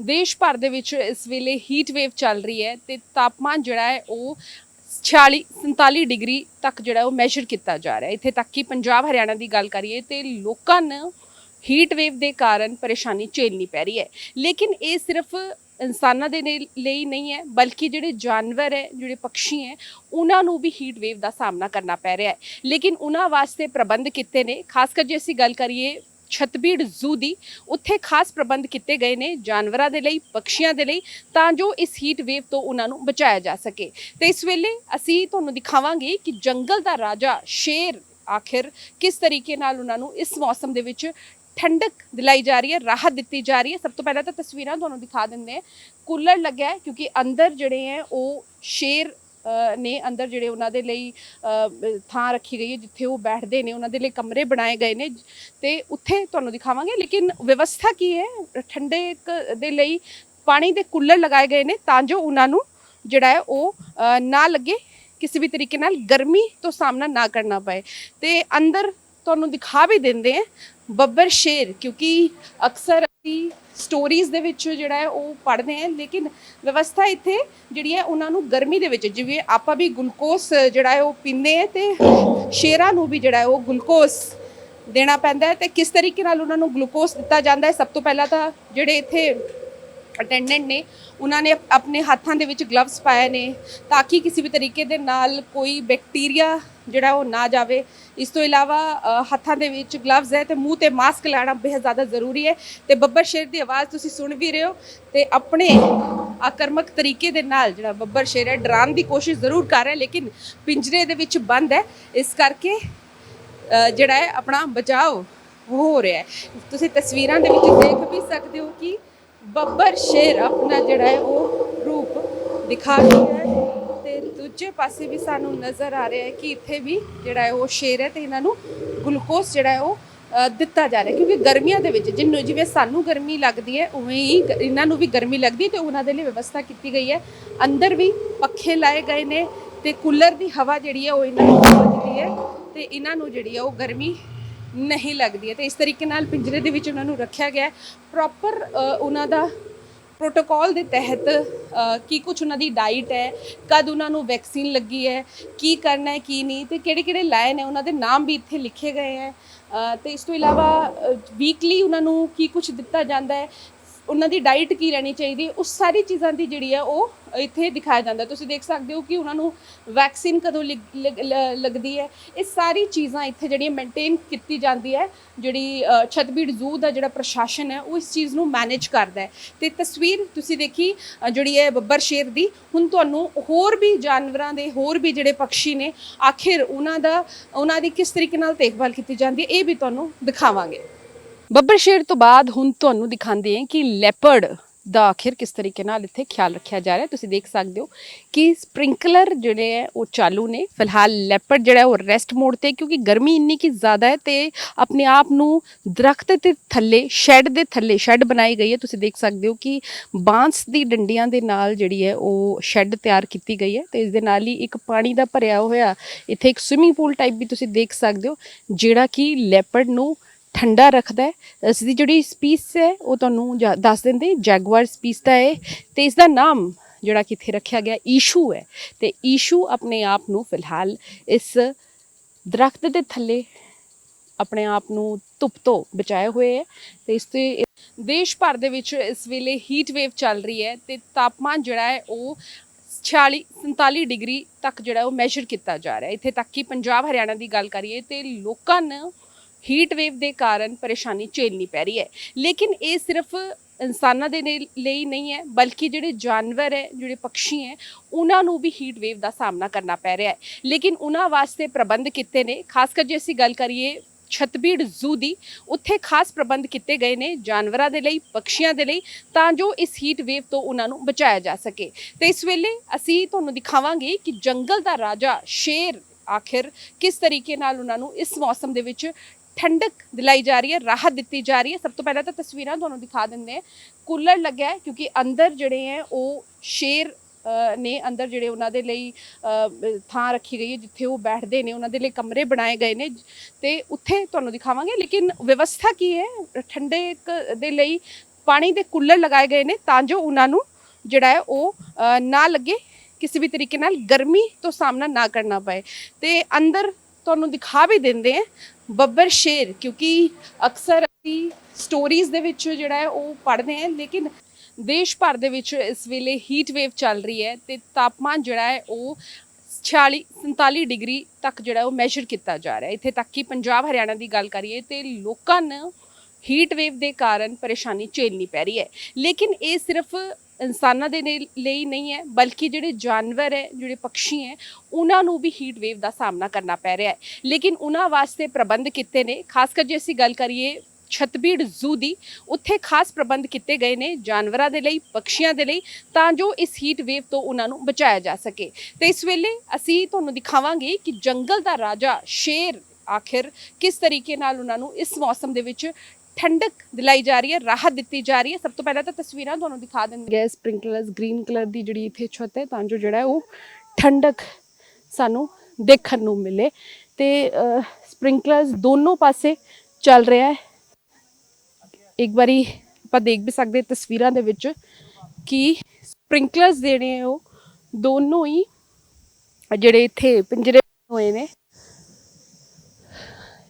ਦੇਸ਼ ਭਰ ਦੇ ਵਿੱਚ ਇਸ ਵੇਲੇ ਹੀਟ ਵੇਵ ਚੱਲ ਰਹੀ ਹੈ ਤੇ ਤਾਪਮਾਨ ਜਿਹੜਾ ਹੈ ਉਹ 46 47 ਡਿਗਰੀ ਤੱਕ ਜਿਹੜਾ ਉਹ ਮੈਜ਼ਰ ਕੀਤਾ ਜਾ ਰਿਹਾ ਇੱਥੇ ਤੱਕ ਕਿ ਪੰਜਾਬ, ਹਰਿਆਣਾ ਦੀ ਗੱਲ ਕਰੀਏ ਤੇ ਲੋਕਾਂ ਨੂੰ ਹੀਟ ਵੇਵ ਦੇ ਕਾਰਨ ਪਰੇਸ਼ਾਨੀ ਝੇਲਣੀ ਪੈ ਰਹੀ ਹੈ। ਲੇਕਿਨ ਇਹ ਸਿਰਫ ਇਨਸਾਨਾਂ ਦੇ ਨੇ- ਲਈ ਨਹੀਂ ਹੈ, ਬਲਕਿ ਜਿਹੜੇ ਜਾਨਵਰ ਹੈ, ਜਿਹੜੇ ਪੰਛੀ ਹੈ, ਉਹਨਾਂ ਨੂੰ ਵੀ ਹੀਟ ਵੇਵ ਦਾ ਸਾਹਮਣਾ ਕਰਨਾ ਪੈ ਰਿਹਾ ਹੈ। ਲੇਕਿਨ ਉਹਨਾਂ ਵਾਸਤੇ ਪ੍ਰਬੰਧ ਕੀਤੇ ਨੇ। ਖਾਸ ਕਰ ਜੇ ਅਸੀਂ ਗੱਲ ਕਰੀਏ ਛਤਬੀੜ ਜ਼ੂ ਦੀ ਉੱਥੇ ਖਾਸ ਪ੍ਰਬੰਧ ਕੀਤੇ ਗਏ ਨੇ ਜਾਨਵਰਾਂ ਦੇ ਲਈ ਪੰਛੀਆਂ ਦੇ ਲਈ, ਤਾਂ ਜੋ ਇਸ ਹੀਟ ਵੇਵ ਤੋਂ ਉਹਨਾਂ ਨੂੰ ਬਚਾਇਆ ਜਾ ਸਕੇ। ਤੇ ਇਸ ਵੇਲੇ ਅਸੀਂ ਤੁਹਾਨੂੰ ਦਿਖਾਵਾਂਗੇ ਕਿ ਜੰਗਲ ਦਾ ਰਾਜਾ ਸ਼ੇਰ ਆਖਿਰ ਕਿਸ ਤਰੀਕੇ ਨਾਲ ਉਹਨਾਂ ਨੂੰ ਇਸ ਮੌਸਮ ਦੇ ਵਿੱਚ ਠੰਡਕ ਦਿਲਾਈ ਜਾ ਰਹੀ ਹੈ, ਰਾਹਤ ਦਿੱਤੀ ਜਾ ਰਹੀ ਹੈ। ਸਭ ਤੋਂ ਪਹਿਲਾਂ ਤਾਂ ਤਸਵੀਰਾਂ ਤੁਹਾਨੂੰ ਦਿਖਾ ਦਿੰਦੇ ਹਾਂ। ਕੂਲਰ ਲੱਗਿਆ ਹੈ ਕਿਉਂਕਿ ਅੰਦਰ ਜਿਹੜੇ ਹੈ ਉਹ ਸ਼ੇਰ ਨੇ ਅੰਦਰ ਜਿਹੜੇ ਉਹਨਾਂ ਦੇ ਲਈ ਅ, ਥਾਂ ਰੱਖੀ ਗਈ ਹੈ ਜਿੱਥੇ ਉਹ ਬੈਠਦੇ ਨੇ ਉਹਨਾਂ ਦੇ ਲਈ ਕਮਰੇ ਬਣਾਏ ਗਏ ਨੇ। ਤੇ ਉੱਥੇ ਤੁਹਾਨੂੰ ਦਿਖਾਵਾਂਗੇ ਲੇਕਿਨ ਵਿਵਸਥਾ ਕੀ ਹੈ? ਠੰਡੇ ਦੇ ਲਈ ਪਾਣੀ ਦੇ ਕੂਲਰ ਲਗਾਏ ਗਏ ਨੇ ਤਾਂ ਜੋ ਉਹਨਾਂ ਨੂੰ ਜਿਹੜਾ ਹੈ ਉਹ ਨਾ ਲੱਗੇ ਕਿਸੇ ਵੀ ਤਰੀਕੇ ਨਾਲ ਗਰਮੀ ਤੋਂ ਸਾਹਮਣਾ ਨਾ ਕਰਨਾ ਪਏ। ਤੇ ਅੰਦਰ ਤੁਹਾਨੂੰ ਦਿਖਾ ਵੀ ਦਿੰਦੇ ਆ ਬੱਬਰ ਸ਼ੇਰ, ਕਿਉਂਕਿ ਅਕਸਰ ਅਸੀਂ ਸਟੋਰੀਜ਼ ਦੇ ਵਿੱਚ ਜਿਹੜਾ ਹੈ ਉਹ ਪੜ੍ਹਦੇ ਆ ਲੇਕਿਨ ਵਿਵਸਥਾ ਇੱਥੇ ਜਿਹੜੀ ਹੈ ਉਹਨਾਂ ਨੂੰ ਗਰਮੀ ਦੇ ਵਿੱਚ, ਜਿਵੇਂ ਆਪਾਂ ਵੀ ਗਲੂਕੋਸ ਜਿਹੜਾ ਹੈ ਉਹ ਪੀਂਦੇ ਆ ਤੇ ਸ਼ੇਰਾਂ ਨੂੰ ਵੀ ਜਿਹੜਾ ਹੈ ਉਹ ਗਲੂਕੋਸ ਦੇਣਾ ਪੈਂਦਾ ਹੈ ਤੇ ਕਿਸ ਤਰੀਕੇ ਨਾਲ ਉਹਨਾਂ ਨੂੰ ਗਲੂਕੋਸ ਦਿੱਤਾ ਜਾਂਦਾ ਹੈ, ਸਭ ਤੋਂ ਪਹਿਲਾਂ ਤਾਂ ਜਿਹੜੇ ਇੱਥੇ ਅਟੈਂਡੈਂਟ ਨੇ, ਉਹਨਾਂ ਨੇ ਆਪਣੇ ਹੱਥਾਂ ਦੇ ਵਿੱਚ ਗਲਵਸ ਪਾਏ ਨੇ ਤਾਂ ਕਿ ਕਿਸੇ ਵੀ ਤਰੀਕੇ ਦੇ ਨਾਲ ਕੋਈ ਬੈਕਟੀਰੀਆ ਜਿਹੜਾ ਉਹ ਨਾ ਜਾਵੇ। ਇਸ ਤੋਂ ਇਲਾਵਾ ਹੱਥਾਂ ਦੇ ਵਿੱਚ ਗਲਵਜ਼ ਹੈ ਤੇ ਮੂੰਹ ਤੇ ਮਾਸਕ ਲਾਣਾ ਬੇहद ਜ਼ਿਆਦਾ ਜ਼ਰੂਰੀ ਹੈ ਤੇ ਬੱਬਰ ਸ਼ੇਰ ਦੀ ਆਵਾਜ਼ ਤੁਸੀਂ ਸੁਣ ਵੀ ਰਹੇ ਹੋ ਤੇ ਆਪਣੇ ਆਕਰਮਕ ਤਰੀਕੇ ਦੇ ਨਾਲ ਜਿਹੜਾ ਬੱਬਰ ਸ਼ੇਰ ਹੈ, ਡਰਾਉਣ ਦੀ ਕੋਸ਼ਿਸ਼ ਜ਼ਰੂਰ ਕਰ ਰਿਹਾ, ਲੇਕਿਨ ਪਿੰਜਰੇ ਦੇ ਵਿੱਚ ਬੰਦ ਹੈ। ਇਸ ਕਰਕੇ ਜਿਹੜਾ ਹੈ ਆਪਣਾ ਬਚਾਓ ਹੋ ਰਿਹਾ ਹੈ। ਤੁਸੀਂ ਤਸਵੀਰਾਂ ਦੇ ਵਿੱਚ ਦੇਖ ਵੀ ਸਕਦੇ ਹੋ ਕਿ ਬੱਬਰ ਸ਼ੇਰ ਆਪਣਾ ਜਿਹੜਾ ਹੈ, ਉਹ ਰੂਪ ਦਿਖਾ ਰਿਹਾ ਤੇ ਦੂਜੇ ਪਾਸੇ ਵੀ ਸਾਨੂੰ ਨਜ਼ਰ ਆ ਰਿਹਾ ਹੈ ਕਿ ਇੱਥੇ ਵੀ ਜਿਹੜਾ ਹੈ ਉਹ ਸ਼ੇਰ ਹੈ ਤੇ ਇਹਨਾਂ ਨੂੰ ਗਲੂਕੋਸ ਜਿਹੜਾ ਹੈ ਉਹ ਦਿੱਤਾ ਜਾ ਰਿਹਾ ਕਿਉਂਕਿ ਗਰਮੀਆਂ ਦੇ ਵਿੱਚ ਜਿੰਨੂੰ ਜਿਵੇਂ ਸਾਨੂੰ ਗਰਮੀ ਲੱਗਦੀ ਹੈ, ਉਵੇਂ ਹੀ ਇਹਨਾਂ ਨੂੰ ਵੀ ਗਰਮੀ ਲੱਗਦੀ ਹੈ ਤੇ ਉਹਨਾਂ ਦੇ ਲਈ ਵਿਵਸਥਾ ਕੀਤੀ ਗਈ ਹੈ। ਅੰਦਰ ਵੀ ਪੱਖੇ ਲਾਏ ਗਏ ਨੇ ਤੇ ਕੂਲਰ ਦੀ ਹਵਾ ਜਿਹੜੀ ਹੈ ਉਹ ਇਹਨਾਂ ਨੂੰ ਪਹੁੰਚਦੀ ਹੈ ਤੇ ਇਹਨਾਂ ਨੂੰ ਜਿਹੜੀ ਹੈ ਉਹ ਗਰਮੀ ਨਹੀਂ ਲੱਗਦੀ ਹੈ। ਤੇ ਇਸ ਤਰੀਕੇ ਨਾਲ ਪਿੰਜਰੇ ਦੇ ਵਿੱਚ ਉਹਨਾਂ ਨੂੰ ਰੱਖਿਆ ਗਿਆ ਹੈ। ਪ੍ਰੋਪਰ ਉਹਨਾਂ ਦਾ ਪ੍ਰੋਟੋਕਾਲ ਦੇ ਤਹਿਤ ਕੀ ਕੁਝ ਉਹਨਾਂ ਦੀ ਡਾਈਟ ਹੈ ਕਦ ਉਹਨਾਂ ਨੂੰ ਵੈਕਸੀਨ ਲੱਗੀ ਹੈ ਕੀ ਕਰਨਾ ਹੈ ਕੀ ਨਹੀਂ ਤੇ ਕਿਹੜੇ ਕਿਹੜੇ ਲਾਇਨ ਹੈ ਉਹਨਾਂ ਦੇ ਨਾਮ ਵੀ ਇੱਥੇ ਲਿਖੇ ਗਏ ਹੈ। ਅ, ਤੇ ਇਸ ਤੋਂ ਇਲਾਵਾ ਵੀਕਲੀ ਉਹਨਾਂ ਨੂੰ ਕੀ ਕੁਝ ਦਿੱਤਾ ਜਾਂਦਾ ਹੈ ਉਹਨਾਂ ਦੀ ਡਾਈਟ ਕੀ ਰਹਿਣੀ ਚਾਹੀਦੀ ਹੈ ਉਸ ਸਾਰੀ ਚੀਜ਼ਾਂ ਦੀ ਜਿਹੜੀ ਹੈ ਉਹ ਇੱਥੇ ਦਿਖਾਇਆ ਜਾਂਦਾ। ਤੁਸੀਂ ਦੇਖ ਸਕਦੇ ਹੋ ਕਿ ਉਹਨਾਂ ਨੂੰ ਵੈਕਸੀਨ ਕਦੋਂ ਲਿਗ- ਲ- ਲੱਗਦੀ ਹੈ। ਇਹ ਸਾਰੀ ਚੀਜ਼ਾਂ ਇੱਥੇ ਜਿਹੜੀਆਂ ਮੇਨਟੇਨ ਕੀਤੀ ਜਾਂਦੀ ਹੈ ਜਿਹੜੀ ਅ, ਛਤਬੀੜ ਜ਼ੂ ਦਾ ਜਿਹੜਾ ਪ੍ਰਸ਼ਾਸਨ ਹੈ ਉਹ ਇਸ ਚੀਜ਼ ਨੂੰ ਮੈਨੇਜ ਕਰਦਾ ਹੈ। ਤੇ ਤਸਵੀਰ ਤੁਸੀਂ ਦੇਖੀ ਜਿਹੜੀ ਹੈ ਬੱਬਰ ਸ਼ੇਰ ਦੀ ਹੁਣ ਤੁਹਾਨੂੰ ਹੋਰ ਵੀ ਜਾਨਵਰਾਂ ਦੇ ਹੋਰ ਵੀ ਜਿਹੜੇ ਪੰਛੀ ਨੇ ਆਖਿਰ ਉਹਨਾਂ ਦਾ ਉਹਨਾਂ ਦੀ ਕਿਸ ਤਰੀਕੇ ਨਾਲ ਦੇਖਭਾਲ ਕੀਤੀ ਜਾਂਦੀ ਹੈ ਇਹ ਵੀ ਤੁਹਾਨੂੰ ਦਿਖਾਵਾਂਗੇ। ਬੱਬਰ ਸ਼ੇਰ ਤੋਂ ਬਾਅਦ ਹੁਣ ਤੁਹਾਨੂੰ ਦਿਖਾਉਂਦੇ ਹਾਂ ਕਿ ਲੈਪਰਡ ਦਾ ਆਖਿਰ ਕਿਸ ਤਰੀਕੇ ਨਾਲ ਇੱਥੇ ਖਿਆਲ ਰੱਖਿਆ ਜਾ ਰਿਹਾ। ਤੁਸੀਂ ਦੇਖ ਸਕਦੇ ਹੋ ਕਿ ਸਪ੍ਰਿੰਕਲਰ ਜਿਹੜੇ ਹੈ, ਉਹ ਚਾਲੂ ਨੇ। ਫਿਲਹਾਲ ਲੈਪਰਡ ਜਿਹੜਾ ਉਹ ਰੈਸਟ ਮੋਡ ਤੇ ਕਿਉਂਕਿ ਗਰਮੀ ਇੰਨੀ ਕੀ ਜ਼ਿਆਦਾ ਹੈ ਤੇ ਆਪਣੇ ਆਪ ਨੂੰ ਦਰਖਤ ਦੇ ਥੱਲੇ ਸ਼ੈੱਡ ਦੇ ਥੱਲੇ ਸ਼ੈੱਡ ਬਣਾਈ ਗਈ ਹੈ। ਤੁਸੀਂ ਦੇਖ ਸਕਦੇ ਹੋ ਕਿ ਬਾਂਸ ਦੀ ਡੰਡੀਆਂ ਦੇ ਨਾਲ ਜਿਹੜੀ ਹੈ, ਉਹ ਸ਼ੈੱਡ ਤਿਆਰ ਕੀਤੀ ਗਈ ਹੈ ਤੇ ਇਸ ਦੇ ਨਾਲ ਹੀ ਇੱਕ ਪਾਣੀ ਦਾ ਭਰਿਆ ਹੋਇਆ ਇੱਥੇ ਇੱਕ ਸਵਿਮਿੰਗ ਪੂਲ ਟਾਈਪ ਵੀ ਤੁਸੀਂ ਦੇਖ ਸਕਦੇ ਹੋ, ਜਿਹੜਾ ਕਿ ਲੈਪਰਡ ਨੂੰ ਠੰਡਾ ਰੱਖਦਾ ਹੈ। ਇਸ ਦੀ ਜਿਹੜੀ ਸਪੀਸ ਹੈ, ਉਹ ਤੁਹਾਨੂੰ ਜਾ- ਦੱਸ ਦਿੰਦੇ ਜੈਗੁਆਰ ਸਪੀਸ ਦਾ ਹੈ ਤੇ ਇਸ ਦਾ ਨਾਮ ਜਿਹੜਾ ਕਿ ਇੱਥੇ ਰੱਖਿਆ ਗਿਆ ਈਸ਼ੂ ਹੈ। ਤੇ ਈਸ਼ੂ ਆਪਣੇ ਆਪ ਨੂੰ ਫਿਲਹਾਲ ਇਸ ਦਰਖਤ ਦੇ ਥੱਲੇ ਆਪਣੇ ਆਪ ਨੂੰ ਧੁੱਪ ਤੋਂ ਬਚਾਏ ਹੋਏ ਹੈ। ਤੇ ਇਸ ਤੇ ਦੇਸ਼ ਭਰ ਦੇ ਵਿੱਚ ਇਸ ਵੇਲੇ ਹੀਟ ਵੇਵ ਚੱਲ ਰਹੀ ਹੈ ਤੇ ਤਾਪਮਾਨ ਜਿਹੜਾ ਹੈ, ਉਹ 46 47 ਡਿਗਰੀ ਤੱਕ ਜਿਹੜਾ ਉਹ ਮੈਜ਼ਰ ਕੀਤਾ ਜਾ ਰਿਹਾ ਹੈ। ਇੱਥੇ ਤੱਕ ਕਿ ਪੰਜਾਬ, ਹਰਿਆਣਾ ਦੀ ਗੱਲ ਕਰੀਏ ਤੇ ਲੋਕਾਂ ਨੂੰ ਹੀਟ ਵੇਵ ਦੇ ਕਾਰਨ ਪਰੇਸ਼ਾਨੀ ਝੇਲਣੀ ਪੈ ਰਹੀ ਹੈ। ਲੇਕਿਨ ਇਹ ਸਿਰਫ ਇਨਸਾਨਾਂ ਦੇ ਨੇ- ਲਈ ਨਹੀਂ ਹੈ, ਬਲਕਿ ਜਿਹੜੇ ਜਾਨਵਰ ਹੈ, ਜਿਹੜੇ ਪੰਛੀ ਹੈ, ਉਹਨਾਂ ਨੂੰ ਵੀ ਹੀਟ ਵੇਵ ਦਾ ਸਾਹਮਣਾ ਕਰਨਾ ਪੈ ਰਿਹਾ ਹੈ। ਲੇਕਿਨ ਉਹਨਾਂ ਵਾਸਤੇ ਪ੍ਰਬੰਧ ਕੀਤੇ ਨੇ, ਖਾਸ ਕਰ ਜੇ ਅਸੀਂ ਗੱਲ ਕਰੀਏ ਛਤਬੀੜ ਜ਼ੂ ਦੀ, ਉੱਥੇ ਖਾਸ ਪ੍ਰਬੰਧ ਕੀਤੇ ਗਏ ਨੇ ਜਾਨਵਰਾਂ ਦੇ ਲਈ ਪੰਛੀਆਂ ਦੇ ਲਈ, ਤਾਂ ਜੋ ਇਸ ਹੀਟ ਵੇਵ ਤੋਂ ਉਹਨਾਂ ਨੂੰ ਬਚਾਇਆ ਜਾ ਸਕੇ। ਤੇ ਇਸ ਵੇਲੇ ਅਸੀਂ ਤੁਹਾਨੂੰ ਦਿਖਾਵਾਂਗੇ ਕਿ ਜੰਗਲ ਦਾ ਰਾਜਾ ਸ਼ੇਰ ਆਖਿਰ ਕਿਸ ਤਰੀਕੇ ਨਾਲ ਉਹਨਾਂ ਨੂੰ ਇਸ ਮੌਸਮ ਦੇ ਵਿੱਚ ਠੰਡਕ ਦਿਲਾਈ ਜਾ ਰਹੀ ਹੈ ਰਾਹਤ ਦਿੱਤੀ ਜਾ ਰਹੀ ਹੈ। ਸਭ ਤੋਂ ਪਹਿਲਾਂ ਤਾਂ ਤਸਵੀਰਾਂ ਤੁਹਾਨੂੰ ਦਿਖਾ ਦਿੰਦੇ ਹਾਂ। ਕੂਲਰ ਲੱਗਿਆ ਹੈ ਕਿਉਂਕਿ ਅੰਦਰ ਜਿਹੜੇ ਹੈ ਉਹ ਸ਼ੇਰ ਅ, ਨੇ ਅੰਦਰ ਜਿਹੜੇ ਉਹਨਾਂ ਦੇ ਲਈ ਅ, ਥਾਂ ਰੱਖੀ ਗਈ ਹੈ ਜਿੱਥੇ ਉਹ ਬੈਠਦੇ ਨੇ। ਉਹਨਾਂ ਦੇ ਲਈ ਕਮਰੇ ਬਣਾਏ ਗਏ ਨੇ ਤੇ ਉੱਥੇ ਤੁਹਾਨੂੰ ਦਿਖਾਵਾਂਗੇ। ਲੇਕਿਨ ਵਿਵਸਥਾ ਕੀ ਹੈ? ਠੰਡੇ ਕ- ਦੇ ਲਈ ਪਾਣੀ ਦੇ ਕੂਲਰ ਲਗਾਏ ਗਏ ਨੇ ਤਾਂ ਜੋ ਉਹਨਾਂ ਨੂੰ ਜਿਹੜਾ ਹੈ ਉਹ ਅ, ਨਾ ਲੱਗੇ ਕਿਸੇ ਵੀ ਤਰੀਕੇ ਨਾਲ ਗਰਮੀ ਤੋਂ ਸਾਹਮਣਾ ਨਾ ਕਰਨਾ ਪਏ। ਤੇ ਅੰਦਰ ਤੁਹਾਨੂੰ ਦਿਖਾ ਵੀ ਦਿੰਦੇ ਆ ਬੱਬਰ ਸ਼ੇਰ, ਕਿਉਂਕਿ ਅਕਸਰ ਅਸੀਂ ਸਟੋਰੀਜ਼ ਦੇ ਵਿੱਚ ਜਿਹੜਾ ਹੈ ਉਹ ਪੜ੍ਹਦੇ ਹਾਂ, ਲੇਕਿਨ ਦੇਸ਼ ਭਰ ਦੇ ਵਿੱਚ ਇਸ ਵੇਲੇ ਹੀਟ ਵੇਵ ਚੱਲ ਰਹੀ ਹੈ ਤੇ ਤਾਪਮਾਨ ਜਿਹੜਾ ਹੈ ਉਹ 46 47 ਡਿਗਰੀ ਤੱਕ ਜਿਹੜਾ ਉਹ ਮੈਜ਼ਰ ਕੀਤਾ ਜਾ ਰਿਹਾ ਇੱਥੇ ਤੱਕ ਕਿ ਪੰਜਾਬ, ਹਰਿਆਣਾ ਦੀ ਗੱਲ ਕਰੀਏ ਤੇ ਲੋਕਾਂ ਨੂੰ ਹੀਟ ਵੇਵ ਦੇ ਕਾਰਨ ਪਰੇਸ਼ਾਨੀ ਝੇਲਣੀ ਪੈ ਰਹੀ ਹੈ। ਲੇਕਿਨ ਇਹ ਸਿਰਫ ਇਨਸਾਨਾਂ ਦੇ ਨੇ- ਲਈ ਨਹੀਂ ਹੈ, ਬਲਕਿ ਜਿਹੜੇ ਜਾਨਵਰ ਹੈ, ਜਿਹੜੇ ਪੰਛੀ ਹੈ, ਉਹਨਾਂ ਨੂੰ ਵੀ ਹੀਟ ਵੇਵ ਦਾ ਸਾਹਮਣਾ ਕਰਨਾ ਪੈ ਰਿਹਾ ਹੈ। ਲੇਕਿਨ ਉਹਨਾਂ ਵਾਸਤੇ ਪ੍ਰਬੰਧ ਕੀਤੇ ਨੇ। ਖਾਸ ਕਰ ਜੇ ਅਸੀਂ ਗੱਲ ਕਰੀਏ ਛਤਬੀੜ ਜ਼ੂ ਦੀ, ਉੱਥੇ ਖਾਸ ਪ੍ਰਬੰਧ ਕੀਤੇ ਗਏ ਨੇ ਜਾਨਵਰਾਂ ਦੇ ਲਈ ਪੰਛੀਆਂ ਦੇ ਲਈ, ਤਾਂ ਜੋ ਇਸ ਹੀਟ ਵੇਵ ਤੋਂ ਉਹਨਾਂ ਨੂੰ ਬਚਾਇਆ ਜਾ ਸਕੇ। ਤੇ ਇਸ ਵੇਲੇ ਅਸੀਂ ਤੁਹਾਨੂੰ ਦਿਖਾਵਾਂਗੇ ਕਿ ਜੰਗਲ ਦਾ ਰਾਜਾ ਸ਼ੇਰ ਆਖਿਰ ਕਿਸ ਤਰੀਕੇ ਨਾਲ ਉਹਨਾਂ ਨੂੰ ਇਸ ਮੌਸਮ ਦੇ ਵਿੱਚ ਠੰਡਕ ਦਿਲਾਈ ਜਾ ਰਹੀ ਹੈ, ਰਾਹਤ ਦਿੱਤੀ ਜਾ ਰਹੀ ਹੈ। ਸਭ ਤੋਂ ਪਹਿਲਾਂ ਤਾਂ ਤਸਵੀਰਾਂ ਤੁਹਾਨੂੰ ਦਿਖਾ ਦਿੰਦੇ ਗੈਸ ਸਪ੍ਰਿੰਕਲਰਸ ਗ੍ਰੀਨ ਕਲਰ ਦੀ ਜਿਹੜੀ ਇੱਥੇ ਛੱਤ ਹੈ, ਤਾਂ ਜੋ ਜਿਹੜਾ ਉਹ ਠੰਡਕ ਸਾਨੂੰ ਦੇਖਣ ਨੂੰ ਮਿਲੇ। ਤੇ ਸਪ੍ਰਿੰਕਲਰਸ ਦੋਨੋਂ ਪਾਸੇ ਚੱਲ ਰਿਹਾ ਹੈ। ਇੱਕ ਵਾਰੀ ਆਪਾਂ ਦੇਖ ਵੀ ਸਕਦੇ ਤਸਵੀਰਾਂ ਦੇ ਵਿੱਚ ਕਿ ਸਪ੍ਰਿੰਕਲਰਸ ਜਿਹੜੇ ਉਹ ਦੋਨੋਂ ਹੀ ਜਿਹੜੇ ਇੱਥੇ ਪਿੰਜਰੇ ਹੋਏ ਨੇ।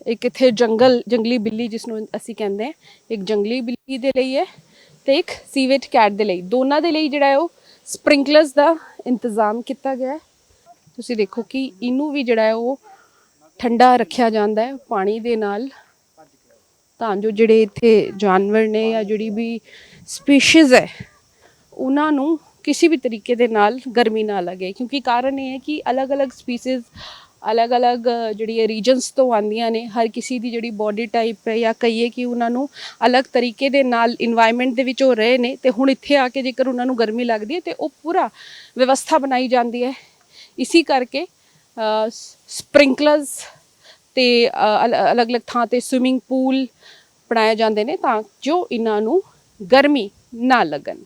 ਇੱਕ ਇੱਥੇ ਜੰਗਲ, ਜੰਗਲੀ ਬਿੱਲੀ ਜਿਸ ਨੂੰ ਅਸੀਂ ਕਹਿੰਦੇ ਹਾਂ, ਇੱਕ ਜੰਗਲੀ ਬਿੱਲੀ ਦੇ ਲਈ ਹੈ ਤੇ ਇੱਕ ਸੀਵੇਟ ਕੈਟ ਦੇ ਲਈ। ਦੋਨਾਂ ਦੇ ਲਈ ਜਿਹੜਾ ਹੈ ਉਹ ਸਪ੍ਰਿੰਕਲਰਸ ਦਾ ਇੰਤਜ਼ਾਮ ਕੀਤਾ ਗਿਆ ਹੈ। ਤੁਸੀਂ ਦੇਖੋ ਕਿ ਇਹਨੂੰ ਵੀ ਜਿਹੜਾ ਹੈ ਉਹ ਠੰਡਾ ਰੱਖਿਆ ਜਾਂਦਾ ਹੈ ਪਾਣੀ ਦੇ ਨਾਲ। ਤਾਂ ਜੋ ਜਿਹੜੇ ਇੱਥੇ ਜਾਨਵਰ ਨੇ ਜਾਂ ਜਿਹੜੀ ਵੀ ਸਪੀਸੀਜ਼ ਹੈ, ਉਹਨਾਂ ਨੂੰ ਕਿਸੇ ਵੀ ਤਰੀਕੇ ਦੇ ਨਾਲ ਗਰਮੀ ਨਾ ਲੱਗੇ। ਕਿਉਂਕਿ ਕਾਰਨ ਇਹ ਹੈ ਕਿ ਅਲੱਗ-ਅਲੱਗ ਸਪੀਸੀਜ਼ ਅਲੱਗ-ਅਲੱਗ ਜਿਹੜੀ ਰੀਜਨਸ ਤੋਂ ਆਉਂਦੀਆਂ ਨੇ, ਹਰ ਕਿਸੇ ਦੀ ਜਿਹੜੀ ਬਾਡੀ ਟਾਈਪ ਹੈ ਜਾਂ ਕਹੀਏ ਕਿ ਉਹਨਾਂ ਨੂੰ ਅਲੱਗ ਤਰੀਕੇ ਦੇ ਨਾਲ ਇਨਵਾਇਰਨਮੈਂਟ ਦੇ ਵਿੱਚ ਉਹ ਰਹੇ ਨੇ, ਤੇ ਹੁਣ ਇੱਥੇ ਆ ਕੇ ਜੇਕਰ ਉਹਨਾਂ ਨੂੰ ਗਰਮੀ ਲੱਗਦੀ ਹੈ, ਤੇ ਉਹ ਪੂਰਾ ਵਿਵਸਥਾ ਬਣਾਈ ਜਾਂਦੀ ਹੈ। ਇਸੇ ਕਰਕੇ ਸਪ੍ਰਿੰਕਲਰਸ ਤੇ ਅਲ- ਅਲੱਗ-ਅਲੱਗ ਥਾਂ ਤੇ ਸਵਿਮਿੰਗ ਪੂਲ ਬਣਾਏ ਜਾਂਦੇ ਨੇ ਤਾਂ ਜੋ ਇਹਨਾਂ ਨੂੰ ਗਰਮੀ ਨਾ ਲੱਗਣ।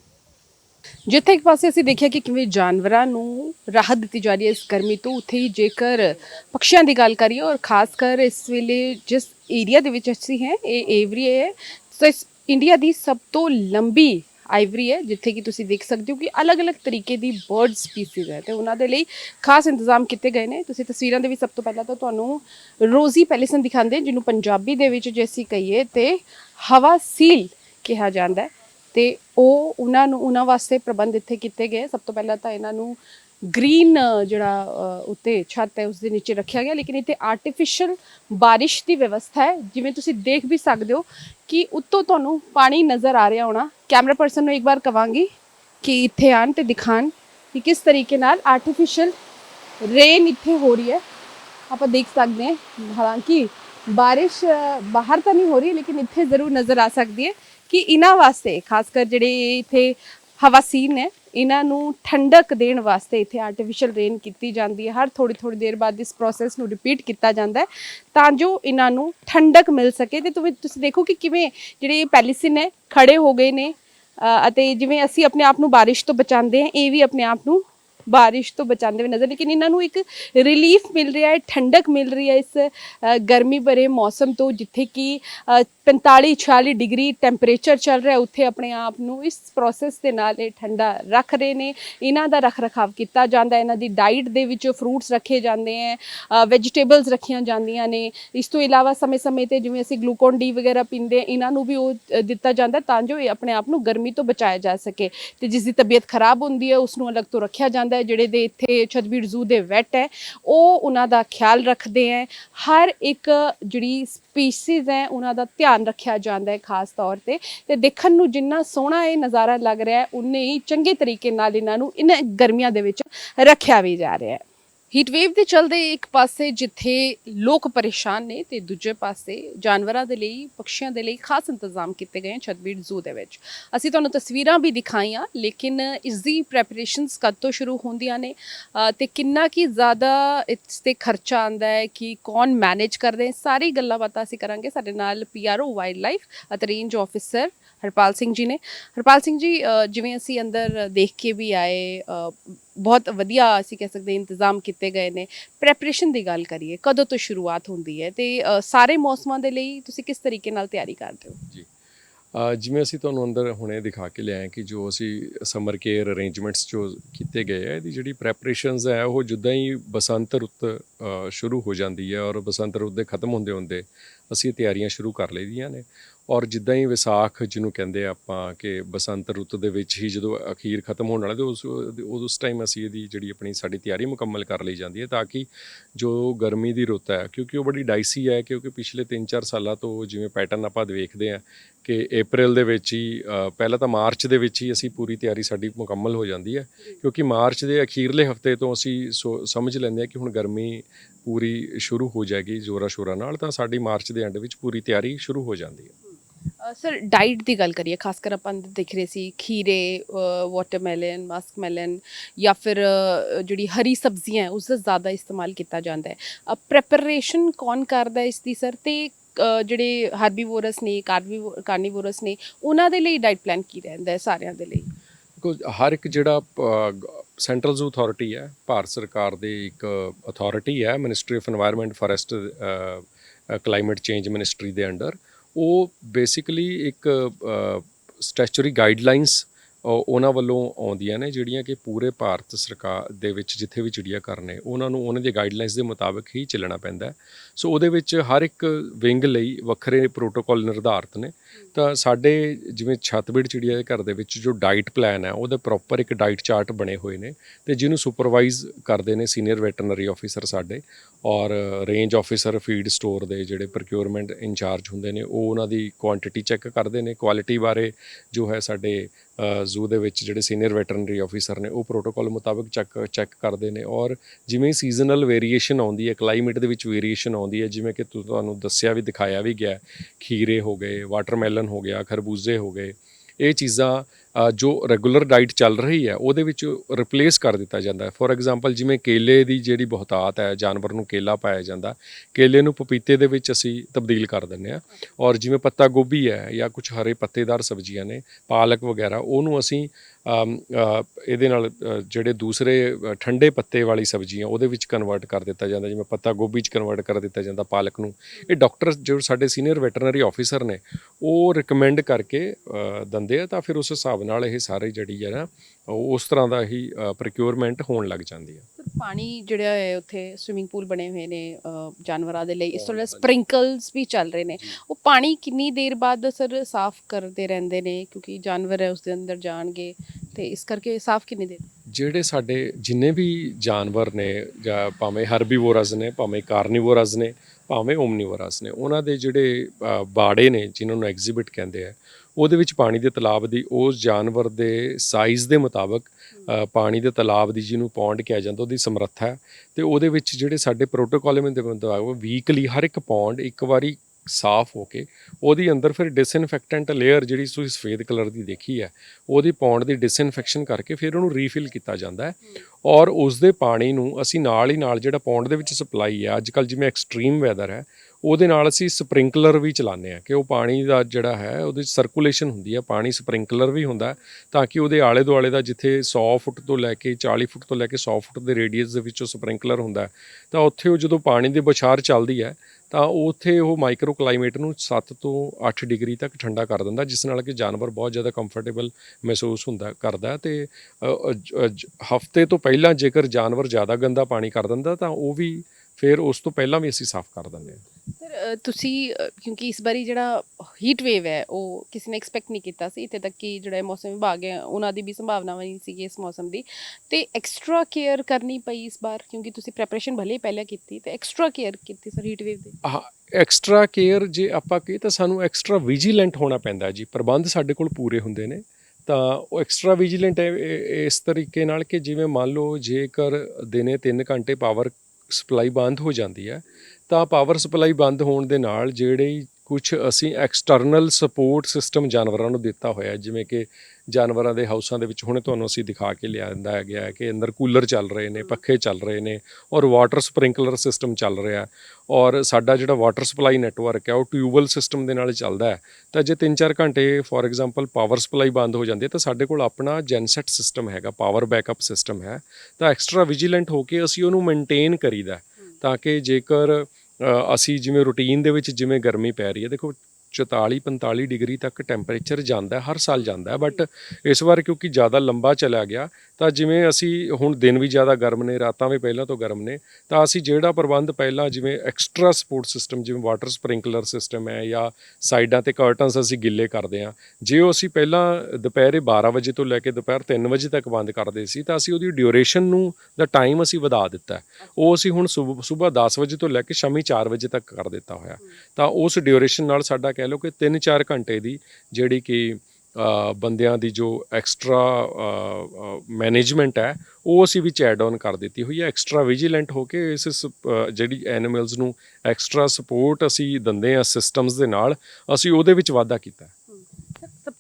ਜਿੱਥੇ ਇੱਕ ਪਾਸੇ ਅਸੀਂ ਦੇਖਿਆ ਕਿ ਕਿਵੇਂ ਜਾਨਵਰਾਂ ਨੂੰ ਰਾਹਤ ਦਿੱਤੀ ਜਾ ਰਹੀ ਹੈ ਇਸ ਗਰਮੀ ਤੋਂ, ਉੱਥੇ ਹੀ ਜੇਕਰ ਪਕਸ਼ੀਆਂ ਦੀ ਗੱਲ ਕਰੀਏ ਔਰ ਖਾਸ ਕਰ ਇਸ ਵੇਲੇ ਜਿਸ ਏਰੀਆ ਦੇ ਵਿੱਚ ਅਸੀਂ ਹੈ, ਇਹ ਏਵਰੀ ਹੈ ਸੋ ਇਸ ਇੰਡੀਆ ਦੀ ਸਭ ਤੋਂ ਲੰਬੀ ਆਈਵਰੀ ਹੈ, ਜਿੱਥੇ ਕਿ ਤੁਸੀਂ ਦੇਖ ਸਕਦੇ ਹੋ ਕਿ ਅਲੱਗ-ਅਲੱਗ ਤਰੀਕੇ ਦੀ ਬਰਡ ਸਪੀਸੀਜ਼ ਹੈ। ਤੇ ਉਹਨਾਂ ਦੇ ਲਈ ਖਾਸ ਇੰਤਜ਼ਾਮ ਕੀਤੇ ਗਏ ਨੇ। ਤੁਸੀਂ ਤਸਵੀਰਾਂ ਦੇ ਵਿੱਚ ਸਭ ਤੋਂ ਪਹਿਲਾਂ ਤਾਂ ਤੁਹਾਨੂੰ ਰੋਜ਼ੀ ਪੈਲਿਸਨ ਦਿਖਾਉਂਦੇ ਜਿਹਨੂੰ ਪੰਜਾਬੀ ਦੇ ਵਿੱਚ ਜੇ ਅਸੀਂ ਕਹੀਏ ਤੇ ਹਵਾ ਸੀਲ ਕਿਹਾ ਜਾਂਦਾ ਹੈ। ਤੇ ਉਹ ਉਹਨਾਂ ਨੂੰ, ਉਹਨਾਂ ਵਾਸਤੇ ਪ੍ਰਬੰਧ ਇੱਥੇ ਕੀਤੇ ਗਏ। ਸਭ ਤੋਂ ਪਹਿਲਾਂ ਤਾਂ ਇਹਨਾਂ ਨੂੰ ਗ੍ਰੀਨ ਜਿਹੜਾ ਉੱਤੇ ਛੱਤ ਹੈ ਉਸ ਦੇ ਨੀਚੇ ਰੱਖਿਆ ਗਿਆ। ਲੇਕਿਨ ਇੱਥੇ ਆਰਟੀਫੀਸ਼ੀਅਲ ਬਾਰਿਸ਼ ਦੀ ਵਿਵਸਥਾ ਹੈ। ਜਿਵੇਂ ਤੁਸੀਂ ਦੇਖ ਵੀ ਸਕਦੇ ਹੋ ਕਿ ਉੱਤੋਂ ਤੁਹਾਨੂੰ ਪਾਣੀ ਨਜ਼ਰ ਆ ਰਿਹਾ ਹੋਣਾ। ਕੈਮਰਾ ਪਰਸਨ ਨੂੰ ਇੱਕ ਵਾਰ ਕਵਾਂਗੀ ਕਿ ਇੱਥੇ ਆਣ ਤੇ ਦਿਖਾਣ ਕਿ ਕਿਸ ਤਰੀਕੇ ਨਾਲ ਆਰਟੀਫੀਸ਼ੀਅਲ ਰੇਨ ਇੱਥੇ ਹੋ ਰਹੀ ਹੈ। ਆਪਾਂ ਦੇਖ ਸਕਦੇ ਹਾਂ। ਹਾਲਾਂਕਿ ਬਾਰਿਸ਼ ਬਾਹਰ ਤਾਂ ਨਹੀਂ ਹੋ ਰਹੀ, ਲੇਕਿਨ ਇੱਥੇ ਜ਼ਰੂਰ ਨਜ਼ਰ ਆ ਸਕਦੀ ਹੈ। ਕਿ ਇਹਨਾਂ ਵਾਸਤੇ, ਖਾਸ ਕਰ ਜਿਹੜੇ ਇੱਥੇ ਹਵਾਸੀਨ ਨੇ, ਇਹਨਾਂ ਨੂੰ ਠੰਡਕ ਦੇਣ ਵਾਸਤੇ ਇੱਥੇ ਆਰਟੀਫੀਸ਼ੀਅਲ ਰੇਨ ਕੀਤੀ ਜਾਂਦੀ ਹੈ। ਹਰ ਥੋੜੀ ਥੋੜੀ ਦੇਰ ਬਾਅਦ ਇਸ ਪ੍ਰੋਸੈਸ ਨੂੰ ਰਿਪੀਟ ਕੀਤਾ ਜਾਂਦਾ ਹੈ ਤਾਂ ਜੋ ਇਹਨਾਂ ਨੂੰ ਠੰਡਕ ਮਿਲ ਸਕੇ। ਤੇ ਤੁਸੀਂ ਤੁਸੀਂ ਦੇਖੋ ਕਿ ਕਿਵੇਂ ਜਿਹੜੇ ਪੈਲਿਸਿਨ ਹੈ ਖੜੇ ਹੋ ਗਏ ਨੇ ਅਤੇ ਜਿਵੇਂ ਅਸੀਂ ਆਪਣੇ ਆਪ ਨੂੰ ਬਾਰਿਸ਼ ਤੋਂ ਬਚਾਉਂਦੇ ਹਾਂ, ਇਹ ਵੀ ਆਪਣੇ ਆਪ ਨੂੰ ਬਾਰਿਸ਼ ਤੋਂ ਬਚਾਉਂਦੇ ਹੋਏ ਨਜ਼ਰ ਲੇਕਿਨ ਇਹਨਾਂ ਨੂੰ ਇੱਕ ਰਿਲੀਫ ਮਿਲ ਰਿਹਾ ਹੈ ਠੰਡਕ ਮਿਲ ਰਹੀ ਹੈ ਇਸ ਗਰਮੀ ਭਰੇ ਮੌਸਮ ਤੋਂ ਜਿੱਥੇ ਕਿ ਅ, 45 46 ਡਿਗਰੀ ਟੈਂਪਰੇਚਰ ਚੱਲ ਰਿਹਾ ਉੱਥੇ ਆਪਣੇ ਆਪ ਨੂੰ ਇਸ ਪ੍ਰੋਸੈਸ ਦੇ ਨਾਲ ਇਹ ਠੰਡਾ ਰੱਖ ਰਹੇ ਨੇ। ਇਹਨਾਂ ਦਾ ਰੱਖ ਰਖਾਵ ਕੀਤਾ ਜਾਂਦਾ ਇਹਨਾਂ ਦੀ ਡਾਈਟ ਦੇ ਵਿੱਚ ਫਰੂਟਸ ਰੱਖੇ ਜਾਂਦੇ ਹੈ ਵੈਜੀਟੇਬਲਸ ਰੱਖੀਆਂ ਜਾਂਦੀਆਂ ਨੇ। ਇਸ ਤੋਂ ਇਲਾਵਾ ਸਮੇਂ-ਸਮੇਂ ਤੇ ਜਿਵੇਂ ਅਸੀਂ ਗਲੂਕੋਨ ਡੀ ਵਗੈਰਾ ਪੀਂਦੇ ਹਾਂ ਇਹਨਾਂ ਨੂੰ ਵੀ ਉਹ ਦਿੱਤਾ ਜਾਂਦਾ ਤਾਂ ਜੋ ਇਹ ਆਪਣੇ ਆਪ ਨੂੰ ਗਰਮੀ ਤੋਂ ਬਚਾਇਆ ਜਾ ਸਕੇ। ਤੇ ਜਿਸ ਦੀ ਤਬੀਅਤ ਖਰਾਬ ਹੁੰਦੀ ਹੈ ਉਸ ਨੂੰ ਅਲੱਗ ਤੋਂ ਰੱਖਿਆ ਜਾਂਦਾ ਹੈ, ਜਿਹੜੇ ਦੇ ਇੱਥੇ ਛਤਬੀਰ ਜ਼ੂ ਦੇ ਵੈਟ ਹੈ, ਉਹ ਉਹਨਾਂ ਦਾ ਖਿਆਲ ਰੱਖਦੇ ਹੈ। ਹਰ ਇੱਕ ਜਿਹੜੀ ਸਪੀਸੀਜ਼ ਹੈ, ਉਹਨਾਂ ਦਾ ਧਿਆਨ ਰੱਖਿਆ ਜਾਂਦਾ ਹੈ ਖਾਸ ਤੌਰ ਤੇ। ਤੇ ਦੇਖਣ ਨੂੰ ਜਿੰਨਾ ਸੋਹਣਾ ਇਹ ਨਜ਼ਾਰਾ ਲੱਗ ਰਿਹਾ ਹੈ, ਉਨੇ ਹੀ ਚੰਗੇ ਤਰੀਕੇ ਨਾਲ ਇਹਨਾਂ ਨੂੰ ਇਹਨਾਂ ਗਰਮੀਆਂ ਦੇ ਵਿੱਚ ਰੱਖਿਆ ਵੀ ਜਾ ਰਿਹਾ ਹੈ। ਹੀਟਵੇਵ ਦੇ ਚਲਦੇ ਇੱਕ ਪਾਸੇ ਜਿੱਥੇ ਲੋਕ ਪਰੇਸ਼ਾਨ ਨੇ ਤੇ ਦੂਜੇ ਪਾਸੇ ਜਾਨਵਰਾਂ ਦੇ ਲਈ ਪਕਸ਼ੀਆਂ ਦੇ ਲਈ ਖਾਸ ਇੰਤਜ਼ਾਮ ਕੀਤੇ ਗਏ ਹਨ ਛਤਬੀੜ ਜ਼ੂ ਦੇ ਵਿੱਚ। ਅਸੀਂ ਤੁਹਾਨੂੰ ਤਸਵੀਰਾਂ ਵੀ ਦਿਖਾਈਆਂ ਲੇਕਿਨ ਇਸ ਦੀ ਪ੍ਰੈਪਰੇਸ਼ਨਸ ਕਦ ਤੋਂ ਸ਼ੁਰੂ ਹੁੰਦੀਆਂ ਨੇ? ਅ, ਤੇ ਕਿੰਨਾ ਕੀ ਜ਼ਿਆਦਾ ਇਸ ਤੇ ਖਰਚਾ ਆਂਦਾ ਹੈ ਕਿ ਕੌਣ ਮੈਨੇਜ ਕਰਦੇ? ਸਾਰੀ ਗੱਲਾਂ ਬਾਤਾਂ ਅਸੀਂ ਕਰਾਂਗੇ। ਸਾਡੇ ਨਾਲ ਪੀਆਰਓ ਵਾਈਲਡ ਲਾਈਫ ਅਤੇ ਰੇਂਜ ਆਫੀਸਰ ਹਰਪਾਲ ਸਿੰਘ ਜੀ ਨੇ। ਹਰਪਾਲ ਸਿੰਘ ਜੀ ਜਿਵੇਂ ਅਸੀਂ ਅੰਦਰ ਦੇਖ ਕੇ ਵੀ ਆਏ ਬਹੁਤ ਵਧੀਆ ਅਸੀਂ ਕਹਿ ਸਕਦੇ ਇੰਤਜ਼ਾਮ ਕੀਤੇ ਗਏ ਨੇ। ਪ੍ਰੈਪਰੇਸ਼ਨ ਦੀ ਗੱਲ ਕਰੀਏ, ਕਦੋਂ ਤੋਂ ਸ਼ੁਰੂਆਤ ਹੁੰਦੀ ਹੈ ਤੇ ਸਾਰੇ ਮੌਸਮਾਂ ਦੇ ਲਈ ਤੁਸੀਂ ਕਿਸ ਤਰੀਕੇ ਨਾਲ ਤਿਆਰੀ ਕਰਦੇ ਹੋ? ਜੀ ਜਿਵੇਂ ਅਸੀਂ ਤੁਹਾਨੂੰ ਅੰਦਰ ਹੁਣੇ ਦਿਖਾ ਕੇ ਲਿਆਏ ਕਿ ਜੋ ਅਸੀਂ ਸਮਰ ਕੇਅਰ ਅਰੇਂਜਮੈਂਟਸ ਜੋ ਕੀਤੇ ਗਏ ਆ, ਇਹਦੀ ਜਿਹੜੀ ਪ੍ਰੈਪਰੇਸ਼ਨਸ ਹੈ, ਉਹ ਜਿੱਦਾਂ ਹੀ ਬਸੰਤ ਰੁੱਤ ਸ਼ੁਰੂ ਹੋ ਜਾਂਦੀ ਹੈ ਔਰ ਬਸੰਤ ਰੁੱਤ ਦੇ ਖਤਮ ਹੁੰਦੇ ਹੁੰਦੇ ਅਸੀਂ ਤਿਆਰੀਆਂ ਸ਼ੁਰੂ ਕਰ ਲਈਆਂ ਨੇ। ਔਰ ਜਿੱਦਾਂ ਹੀ ਵਿਸਾਖ ਜਿਹਨੂੰ ਕਹਿੰਦੇ ਆ ਆਪਾਂ ਕਿ ਬਸੰਤ ਰੁੱਤ ਦੇ ਵਿੱਚ ਹੀ ਜਦੋਂ ਅਖੀਰ ਖਤਮ ਹੋਣ ਵਾਲਾ ਤੇ ਉਸ ਉਸ ਟਾਈਮ ਅਸੀਂ ਇਹਦੀ ਜਿਹੜੀ ਆਪਣੀ ਸਾਡੀ ਤਿਆਰੀ ਮੁਕੰਮਲ ਕਰ ਲਈ ਜਾਂਦੀ ਹੈ ਤਾਂ ਕਿ ਜੋ ਗਰਮੀ ਦੀ ਰੁੱਤ ਹੈ ਕਿਉਂਕਿ ਉਹ ਬੜੀ ਡਾਈਸੀ ਹੈ ਕਿਉਂਕਿ ਪਿਛਲੇ 3-4 ਸਾਲਾਂ ਤੋਂ ਜਿਵੇਂ ਪੈਟਰਨ ਆਪਾਂ ਵੇਖਦੇ ਆ ਕਿ April ਦੇ ਵਿੱਚ ਹੀ ਪਹਿਲਾਂ ਤਾਂ ਮਾਰਚ ਦੇ ਵਿੱਚ ਹੀ ਅਸੀਂ ਪੂਰੀ ਤਿਆਰੀ ਸਾਡੀ ਮੁਕੰਮਲ ਹੋ ਜਾਂਦੀ ਹੈ ਕਿਉਂਕਿ ਮਾਰਚ ਦੇ ਅਖੀਰਲੇ ਹਫ਼ਤੇ ਤੋਂ ਅਸੀਂ ਸਮਝ ਲੈਂਦੇ ਹਾਂ ਕਿ ਹੁਣ ਗਰਮੀ ਪੂਰੀ ਸ਼ੁਰੂ ਹੋ ਜਾਏਗੀ ਜ਼ੋਰਾ ਸ਼ੋਰਾ ਨਾਲ ਤਾਂ ਸਾਡੀ ਮਾਰਚ ਦੇ ਐਂਡ ਵਿੱਚ ਪੂਰੀ ਤਿਆਰੀ ਸ਼ੁਰੂ ਹੋ ਜਾਂਦੀ ਹੈ। ਸਰ ਡਾਈਟ ਦੀ ਗੱਲ ਕਰੀਏ, ਖਾਸ ਕਰ ਆਪਾਂ ਦੇਖ ਰਹੇ ਸੀ, ਖੀਰੇ ਵਾਟਰਮੈਲਨ ਮਸਕਮੈਲਨ ਜਾਂ ਫਿਰ ਜਿਹੜੀ ਹਰੀ ਸਬਜ਼ੀਆਂ ਹੈ ਉਸ ਦਾ ਜ਼ਿਆਦਾ ਇਸਤੇਮਾਲ ਕੀਤਾ ਜਾਂਦਾ ਹੈ। ਪ੍ਰੈਪਰੇਸ਼ਨ ਕੌਣ ਕਰਦਾ ਇਸ ਦੀ ਸਰ ਤੇ ਜਿਹੜੇ ਹਰਬੀਵੋਰਸ ਨੇ ਕਾਰਨੀਵੋਰਸ ਨੇ, ਉਹਨਾਂ ਦੇ ਲਈ ਡਾਈਟ ਪਲਾਨ ਕੀ ਰਹਿੰਦਾ ਹੈ ਸਾਰਿਆਂ ਦੇ ਲਈ? ਹਰ ਇੱਕ ਜਿਹੜਾ ਸੈਂਟਰਲ ਜ਼ੂ ਅਥਾਰਟੀ ਹੈ, ਭਾਰਤ ਸਰਕਾਰ ਦੀ ਇੱਕ ਅਥਾਰਟੀ ਹੈ ministry of environment forest climate change ministry ਦੇ ਅੰਡਰ। ਉਹ ਬੇਸਿਕਲੀ ਇੱਕ ਸਟੈਚੂਰੀ ਗਾਈਡਲਾਈਨਸ ਉਹਨਾਂ ਵੱਲੋਂ ਆਉਂਦੀਆਂ ਨੇ ਜਿਹੜੀਆਂ ਕਿ ਪੂਰੇ ਭਾਰਤ ਸਰਕਾਰ ਦੇ ਵਿੱਚ ਜਿੱਥੇ ਵੀ ਚਿੜੀਆ ਘਰ ਨੇ, ਉਹਨਾਂ ਨੂੰ ਉਹਨਾਂ ਦੇ ਗਾਈਡਲਾਈਨਸ ਦੇ ਮੁਤਾਬਕ ਹੀ ਚੱਲਣਾ ਪੈਂਦਾ ਸੋ ਉਹਦੇ ਵਿੱਚ ਹਰ ਇੱਕ ਵਿੰਗ ਲਈ ਵੱਖਰੇ ਪ੍ਰੋਟੋਕਾਲ ਨਿਰਧਾਰਤ ਨੇ। ਤਾਂ ਸਾਡੇ ਜਿਵੇਂ ਛੱਤਬੀੜ ਚਿੜੀਆ ਦੇ ਘਰ ਦੇ ਵਿੱਚ ਜੋ ਡਾਈਟ ਪਲਾਨ ਹੈ, ਉਹਦੇ ਪ੍ਰੋਪਰ ਇੱਕ ਡਾਈਟ ਚਾਰਟ ਬਣੇ ਹੋਏ ਨੇ ਤੇ ਜਿਹਨੂੰ ਸੁਪਰਵਾਈਜ਼ ਕਰਦੇ ਨੇ ਸੀਨੀਅਰ ਵੈਟਰਨਰੀ ਆਫੀਸਰ ਸਾਡੇ ਔਰ ਰੇਂਜ ਆਫੀਸਰ ਫੀਡ ਸਟੋਰ ਦੇ ਜਿਹੜੇ ਪ੍ਰੋਕਿਉਰਮੈਂਟ ਇੰਚਾਰਜ ਹੁੰਦੇ ਨੇ, ਉਹ ਉਹਨਾਂ ਦੀ ਕੁਆਂਟੀਟੀ ਚੈੱਕ ਕਰਦੇ ਨੇ ਕੁਆਲਿਟੀ ਬਾਰੇ ਜੋ ਹੈ ਸਾਡੇ ਜ਼ੂ ਦੇ ਵਿੱਚ ਜਿਹੜੇ ਸੀਨੀਅਰ ਵੈਟਰਨਰੀ ਆਫੀਸਰ ਨੇ, ਉਹ ਪ੍ਰੋਟੋਕਾਲ ਮੁਤਾਬਕ ਚੈੱਕ ਚੈੱਕ ਕਰਦੇ ਨੇ ਔਰ ਜਿਵੇਂ ਸੀਜ਼ਨਲ ਵੇਰੀਏਸ਼ਨ ਆਉਂਦੀ ਹੈ ਕਲਾਈਮੇਟ ਦੇ ਵਿੱਚ ਵੇਰੀਏਸ਼ਨ ਆਉਂਦੀ ਹੈ, ਜਿਵੇਂ ਕਿ ਤੁਹਾਨੂੰ ਦੱਸਿਆ ਵੀ, ਦਿਖਾਇਆ ਵੀ ਗਿਆ ਖੀਰੇ ਹੋ ਗਏ ਵਾਟਰਮੈਲਨ ਹੋ ਗਿਆ, ਖਰਬੂਜ਼ੇ ਹੋ ਗਏ ਇਹ ਚੀਜ਼ਾਂ ਜੋ ਰੈਗੂਲਰ ਡਾਈਟ ਚੱਲ ਰਹੀ ਹੈ, ਉਹਦੇ ਵਿੱਚ ਰਿਪਲੇਸ ਕਰ ਦਿੱਤਾ ਜਾਂਦਾ ਹੈ। ਫੋਰ ਐਗਜ਼ਾਮਪਲ ਜਿਵੇਂ ਕੇਲੇ ਦੀ ਜਿਹੜੀ ਬਹੁਤਾਤ ਹੈ, ਜਾਨਵਰ ਨੂੰ ਕੇਲਾ ਪਾਇਆ ਜਾਂਦਾ, ਕੇਲੇ ਨੂੰ ਪਪੀਤੇ ਦੇ ਵਿੱਚ ਅਸੀਂ ਤਬਦੀਲ ਕਰ ਦਿੰਦੇ ਆ ਔਰ ਜਿਵੇਂ ਪੱਤਾ ਗੋਭੀ ਹੈ ਜਾਂ ਕੁਝ ਹਰੇ ਪੱਤੇਦਾਰ ਸਬਜ਼ੀਆਂ ਨੇ, ਪਾਲਕ ਵਗੈਰਾ, ਉਹਨੂੰ ਅਸੀਂ ਇਹਦੇ ਨਾਲ ਜਿਹੜੇ ਦੂਸਰੇ ਠੰਡੇ ਪੱਤੇ ਵਾਲੀ ਸਬਜ਼ੀਆਂ, ਉਹਦੇ ਵਿੱਚ ਕਨਵਰਟ ਕਰ ਦਿੱਤਾ ਜਾਂਦਾ, ਜਿਵੇਂ ਪੱਤਾ ਗੋਭੀ ਚ ਕਨਵਰਟ ਕਰ ਦਿੱਤਾ ਜਾਂਦਾ ਪਾਲਕ ਨੂੰ। ਇਹ ਡਾਕਟਰ ਜੋ ਸਾਡੇ ਸੀਨੀਅਰ ਵੈਟਰਨਰੀ ਆਫੀਸਰ ਨੇ, ਉਹ ਰეკਮੈਂਡ ਕਰਕੇ ਦਿੰਦੇ ਆ, ਤਾਂ ਫਿਰ ਉਸ ਹਿਸਾਬ ਨਾਲ ਇਹ ਸਾਰੇ ਜਿਹੜੀ ਹੈ ਨਾ ਉਸ ਤਰ੍ਹਾਂ ਦਾ ਹੀ ਪ੍ਰੋਕਿਉਰਮੈਂਟ ਹੋਣ ਲੱਗ ਜਾਂਦੀ ਹੈ। ਸਰ ਪਾਣੀ ਜਿਹੜਾ ਹੈ ਉੱਥੇ ਸਵਿਮਿੰਗ ਪੂਲ ਬਣੇ ਹੋਏ ਨੇ ਜਾਨਵਰਾਂ ਦੇ ਲਈ। ਇਸ ਤੋਂ ਇਲਾਵਾ ਸਪ੍ਰਿੰਕਲਸ ਵੀ ਚੱਲ ਰਹੇ ਨੇ। ਉਹ ਪਾਣੀ ਕਿੰਨੀ ਦੇਰ ਬਾਅਦ ਸਰ ਸਾਫ਼ ਕਰਦੇ ਰਹਿੰਦੇ ਨੇ? ਕਿਉਂਕਿ ਜਾਨਵਰ ਹੈ ਉਸ ਦੇ ਅੰਦਰ ਜਾਣਗੇ। ਤੇ ਇਸ ਕਰਕੇ ਸਾਫ਼ ਕਿੰਨੀ ਦੇਰ? ਜਿਹੜੇ ਸਾਡੇ ਜਿੰਨੇ ਵੀ ਜਾਨਵਰ ਨੇ ਜਾਂ ਭਾਵੇਂ ਹਰਬੀਵੋਰਸ ਨੇ ਭਾਵੇਂ ਕਾਰਨੀਵੋਰਸ ਨੇ ਭਾਵੇਂ ਓਮਨੀਵੋਰਸ ਨੇ ਉਹਨਾਂ ਦੇ ਜਿਹੜੇ ਬਾੜੇ ਨੇ ਜਿਨ੍ਹਾਂ ਨੂੰ ਐਗਜ਼ਿਬਿਟ ਕਹਿੰਦੇ ਆ ਉਹਦੇ ਵਿੱਚ ਪਾਣੀ ਦੇ ਤਲਾਬ ਦੀ ਉਸ ਜਾਨਵਰ ਦੇ ਸਾਈਜ਼ ਦੇ ਮੁਤਾਬਕ ਪਾਣੀ ਦੇ ਤਲਾਬ ਦੀ ਜਿਹਨੂੰ ਪੌਂਡ ਕਿਹਾ ਜਾਂਦਾ ਉਹਦੀ ਸਮਰੱਥਾ ਹੈ। ਤੇ ਉਹਦੇ ਵਿੱਚ ਜਿਹੜੇ ਸਾਡੇ ਪ੍ਰੋਟੋਕਾਲ ਦੇ ਮੁਤਾਬਕ ਵੀਕਲੀ ਹਰ ਇੱਕ ਪੌਂਡ ਇੱਕ ਵਾਰੀ ਸਾਫ਼ ਹੋ ਕੇ ਉਹਦੀ ਅੰਦਰ ਫਿਰ ਡਿਸਇਨਫੈਕਟੈਂਟ ਲੇਅਰ ਜਿਹੜੀ ਤੁਸੀਂ ਸਫੇਦ ਕਲਰ ਦੀ ਦੇਖੀ ਹੈ ਉਹਦੀ ਪੌਂਡ ਦੀ ਡਿਸਇਨਫੈਕਸ਼ਨ ਕਰਕੇ ਫਿਰ ਉਹਨੂੰ ਰੀਫਿਲ ਕੀਤਾ ਜਾਂਦਾ ਹੈ। ਔਰ ਉਸ ਦੇ ਪਾਣੀ ਨੂੰ ਅਸੀਂ ਨਾਲ ਹੀ ਨਾਲ ਜਿਹੜਾ ਪੌਂਡ ਦੇ ਵਿੱਚ ਸਪਲਾਈ ਹੈ ਅੱਜ ਕੱਲ ਜਿਵੇਂ ਐਕਸਟ੍ਰੀਮ ਵੈਦਰ ਹੈ ਉਹਦੇ ਨਾਲ ਅਸੀਂ ਸਪ੍ਰਿੰਕਲਰ ਵੀ ਚਲਾਉਂਦੇ ਆ ਕਿ ਉਹ ਪਾਣੀ ਦਾ ਜਿਹੜਾ ਹੈ, ਉਹਦੇ ਸਰਕੂਲੇਸ਼ਨ ਹੁੰਦੀ ਹੈ, ਪਾਣੀ ਸਪ੍ਰਿੰਕਲਰ ਵੀ ਹੁੰਦਾ ਤਾਂ ਕਿ ਉਹਦੇ ਆਲੇ ਦੁਆਲੇ ਦਾ ਜਿੱਥੇ 100 ਫੁੱਟ ਤੋਂ ਲੈ ਕੇ 40 ਫੁੱਟ ਤੋਂ ਲੈ ਕੇ 100 ਫੁੱਟ ਦੇ ਰੇਡੀਅਸ ਦੇ ਵਿੱਚ ਉਹ ਸਪ੍ਰਿੰਕਲਰ ਹੁੰਦਾ ਤਾਂ ਉੱਥੇ ਉਹ ਜਦੋਂ ਪਾਣੀ ਦੀ ਬਛਾਰ ਚੱਲਦੀ ਹੈ ਤਾਂ ਉੱਥੇ ਉਹ ਮਾਈਕਰੋ ਕਲਾਈਮੇਟ ਨੂੰ 7 ਤੋਂ 8 ਡਿਗਰੀ ਤੱਕ ਠੰਡਾ ਕਰ ਦਿੰਦਾ ਜਿਸ ਨਾਲ ਕਿ ਜਾਨਵਰ ਬਹੁਤ ਜ਼ਿਆਦਾ ਕੰਫਰਟੇਬਲ ਮਹਿਸੂਸ ਹੁੰਦਾ, ਕਰਦਾ ਹੈ ਤੇ ਹਫ਼ਤੇ ਤੋਂ ਪਹਿਲਾਂ ਜੇਕਰ ਜਾਨਵਰ ਜ਼ਿਆਦਾ ਗੰਦਾ ਪਾਣੀ ਕਰ ਦਿੰਦਾ ਤਾਂ ਉਹ ਵੀ ਫਿਰ ਉਸ ਤੋਂ ਪਹਿਲਾਂ ਵੀ ਅਸੀਂ ਸਾਫ਼ ਕਰ ਦਿੰਦੇ ਹਾਂ। ਸਰ ਤੁਸੀਂ ਕਿਉਂਕਿ ਇਸ ਵਾਰੀ ਜਿਹੜਾ ਹੀਟ ਵੇਵ ਹੈ ਉਹ ਕਿਸੇ ਨੇ ਐਕਸਪੈਕਟ ਨਹੀਂ ਕੀਤਾ ਸੀ। ਇੱਥੇ ਤੱਕ ਕਿ ਜਿਹੜਾ ਮੌਸਮ ਵਿਭਾਗ ਹੈ ਉਹਨਾਂ ਦੀ ਵੀ ਸੰਭਾਵਨਾਵਾਂ ਨਹੀਂ ਸੀ ਇਸ ਮੌਸਮ ਦੀ। ਤੇ ਐਕਸਟਰਾ ਕੇਅਰ ਕਰਨੀ ਪਈ ਇਸ ਵਾਰ? ਕਿਉਂਕਿ ਤੁਸੀਂ ਪ੍ਰੈਪਰੇਸ਼ਨ ਭਲੇ ਹੀ ਪਹਿਲਾਂ ਕੀਤੀ ਤੇ ਐਕਸਟਰਾ ਕੇਅਰ ਕੀਤੀ ਸਰ ਹੀਟ ਵੇਵ ਦੀ? ਹਾਂ ਐਕਸਟਰਾ ਕੇਅਰ ਜੇ ਆਪਾਂ ਕਹੀਏ ਤਾਂ ਸਾਨੂੰ ਐਕਸਟਰਾ ਵਿਜੀਲੈਂਟ ਹੋਣਾ ਪੈਂਦਾ ਜੀ। ਪ੍ਰਬੰਧ ਸਾਡੇ ਕੋਲ ਪੂਰੇ ਹੁੰਦੇ ਨੇ। ਤਾਂ ਉਹ ਐਕਸਟਰਾ ਵਿਜੀਲੈਂਟ ਇਸ ਤਰੀਕੇ ਨਾਲ ਕਿ ਜਿਵੇਂ ਮੰਨ ਲਓ ਜੇਕਰ ਦਿਨੇ 3 ਘੰਟੇ ਪਾਵਰ ਸਪਲਾਈ ਬੰਦ ਹੋ ਜਾਂਦੀ ਹੈ, ਤਾਂ ਪਾਵਰ ਸਪਲਾਈ ਬੰਦ ਹੋਣ ਦੇ ਨਾਲ ਜਿਹੜੇ ਕੁਝ ਅਸੀਂ ਐਕਸਟਰਨਲ ਸਪੋਰਟ ਸਿਸਟਮ ਜਾਨਵਰਾਂ ਨੂੰ ਦਿੱਤਾ ਹੋਇਆ ਜਿਵੇਂ ਕਿ ਜਾਨਵਰਾਂ ਦੇ ਹਾਊਸਾਂ ਦੇ ਵਿੱਚ ਹੁਣੇ ਤੁਹਾਨੂੰ ਅਸੀਂ ਦਿਖਾ ਕੇ ਲਿਆਂਦਾ ਗਿਆ ਹੈ ਕਿ ਅੰਦਰ ਕੂਲਰ ਚੱਲ ਰਹੇ ਨੇ, ਪੱਖੇ ਚੱਲ ਰਹੇ ਨੇ ਔਰ ਵਾਟਰ ਸਪ੍ਰਿੰਕਲਰ ਸਿਸਟਮ ਚੱਲ ਰਿਹਾ ਔਰ ਸਾਡਾ ਜਿਹੜਾ ਵਾਟਰ ਸਪਲਾਈ ਨੈਟਵਰਕ ਹੈ ਉਹ ਟਿਊਬਲ ਸਿਸਟਮ ਦੇ ਨਾਲ ਚੱਲਦਾ ਹੈ। ਤਾਂ ਜੇ 3-4 ਘੰਟੇ ਫੋਰ ਐਗਜ਼ਾਮਪਲ ਪਾਵਰ ਸਪਲਾਈ ਬੰਦ ਹੋ ਜਾਂਦੀ ਹੈ ਤਾਂ ਸਾਡੇ ਕੋਲ ਆਪਣਾ ਜੈਨਸੈਟ ਸਿਸਟਮ ਹੈਗਾ ਪਾਵਰ ਬੈਕਅਪ ਸਿਸਟਮ ਹੈ। ਤਾਂ ਐਕਸਟਰਾ ਵਿਜੀਲੈਂਟ ਹੋ ਕੇ ਅਸੀਂ ਉਹਨੂੰ ਮੇਨਟੇਨ ਕਰੀਦਾ ਤਾਂ ਕਿ ਜੇਕਰ ਅਸੀਂ ਜਿਵੇਂ ਰੂਟੀਨ ਦੇ ਵਿੱਚ ਜਿਵੇਂ ਗਰਮੀ ਪੈ ਰਹੀ ਹੈ, ਦੇਖੋ 44 45 ਡਿਗਰੀ ਤੱਕ ਟੈਂਪਰੇਚਰ ਜਾਂਦਾ ਹੈ, ਹਰ ਸਾਲ ਜਾਂਦਾ ਬਟ ਇਸ ਵਾਰ ਕਿਉਂਕਿ ਜ਼ਿਆਦਾ ਲੰਬਾ ਚਲਾ ਗਿਆ ਤਾਂ ਜਿਵੇਂ ਅਸੀਂ ਹੁਣ ਦਿਨ ਵੀ ਜ਼ਿਆਦਾ ਗਰਮ ਨੇ, ਰਾਤਾਂ ਵੀ ਪਹਿਲਾਂ ਤੋਂ ਗਰਮ ਨੇ, ਤਾਂ ਅਸੀਂ ਜਿਹੜਾ ਪ੍ਰਬੰਧ ਪਹਿਲਾਂ ਜਿਵੇਂ ਐਕਸਟਰਾ ਸਪੋਰਟ ਸਿਸਟਮ ਜਿਵੇਂ ਵਾਟਰ ਸਪ੍ਰਿੰਕਲਰ ਸਿਸਟਮ ਹੈ ਜਾਂ ਸਾਈਡਾਂ ਤੇ ਕਰਟਨਸ ਅਸੀਂ ਗਿੱਲੇ ਕਰਦੇ ਹਾਂ, ਜੇ ਉਹ ਅਸੀਂ ਪਹਿਲਾਂ ਦੁਪਹਿਰੇ 12 ਵਜੇ ਤੋਂ ਲੈ ਕੇ ਦੁਪਹਿਰ 3 ਵਜੇ ਤੱਕ ਬੰਦ ਕਰਦੇ ਸੀ, ਤਾਂ ਅਸੀਂ ਉਹਦੀ ਡਿਊਰੇਸ਼ਨ ਨੂੰ, ਦਾ ਟਾਈਮ ਅਸੀਂ ਵਧਾ ਦਿੱਤਾ ਉਹ ਅਸੀਂ ਹੁਣ ਸਵੇਰ 10 ਵਜੇ ਤੋਂ ਲੈ ਕੇ ਸ਼ਾਮੀ 4 ਵਜੇ ਤੱਕ ਕਰ ਦਿੱਤਾ ਹੋਇਆ। ਤਾਂ ਉਸ ਡਿਊਰੇਸ਼ਨ ਨਾਲ ਸਾਡਾ ਕਹਿ ਲਓ ਕਿ 3-4 ਘੰਟੇ ਦੀ ਜਿਹੜੀ ਕਿ ਬੰਦਿਆਂ ਦੀ ਜੋ ਐਕਸਟਰਾ ਮੈਨੇਜਮੈਂਟ ਹੈ, ਉਹ ਅਸੀਂ ਵਿੱਚ ਐਡ ਆਨ ਕਰ ਦਿੱਤੀ ਹੋਈ ਹੈ। ਐਕਸਟਰਾ ਵਿਜੀਲੈਂਟ ਹੋ ਕੇ ਇਸ ਸ- ਜਿਹੜੀ ਐਨੀਮਲਸ ਨੂੰ ਐਕਸਟਰਾ ਸਪੋਰਟ ਅਸੀਂ ਦਿੰਦੇ ਆ ਸਿਸਟਮਸ ਦੇ ਨਾਲ, ਅਸੀਂ ਉਹਦੇ ਵਿੱਚ ਵਾਧਾ ਕੀਤਾ